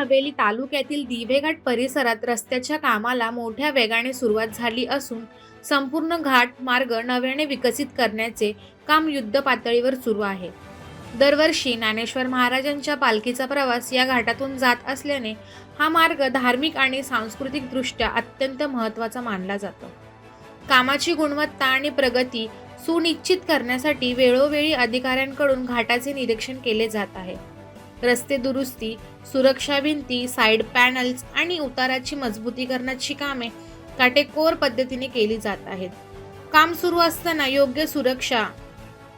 हवेली तालुक्यातील दिवेघाट परिसरात रस्त्याच्या कामाला मोठ्या वेगाने सुरुवात झाली असून संपूर्ण घाट मार्ग नव्याने विकसित करण्याचे काम युद्ध पातळीवर सुरू आहे. दरवर्षी ज्ञानेश्वर महाराजांच्या पालखीचा प्रवास या घाटातून जात असल्याने हा मार्ग धार्मिक आणि सांस्कृतिकदृष्ट्या अत्यंत महत्त्वाचा मानला जातो. कामाची गुणवत्ता आणि प्रगती सुनिश्चित करण्यासाठी वेळोवेळी अधिकाऱ्यांकडून घाटाचे निरीक्षण केले जात आहे. रस्ते दुरुस्ती सुरक्षा भिंती साईड पॅनल्स आणि उताराची मजबूतीकरणाची कामे काटेकोर पद्धतीने केली जात आहेत. काम सुरू असताना योग्य सुरक्षा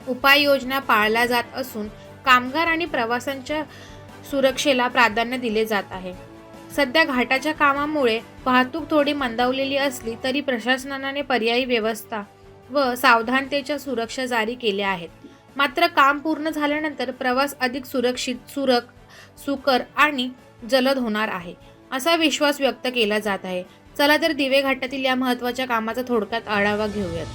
उपाययोजना पाळल्या जात असून कामगार आणि प्रवाशांच्या सुरक्षेला प्राधान्य दिले जात आहे. सध्या घाटाच्या कामामुळे वाहतूक थोडी मंदावलेली असली तरी प्रशासनाने पर्यायी व्यवस्था व सावधानतेच्या सुरक्षा जारी केल्या आहेत. मात्र काम पूर्ण झाल्यानंतर प्रवास अधिक सुरक्षित सुरक सुकर आणि जलद होणार आहे असा विश्वास व्यक्त केला जात आहे. चला तर दिवे घाटातील या महत्त्वाच्या कामाचा थोडक्यात आढावा घेऊयात.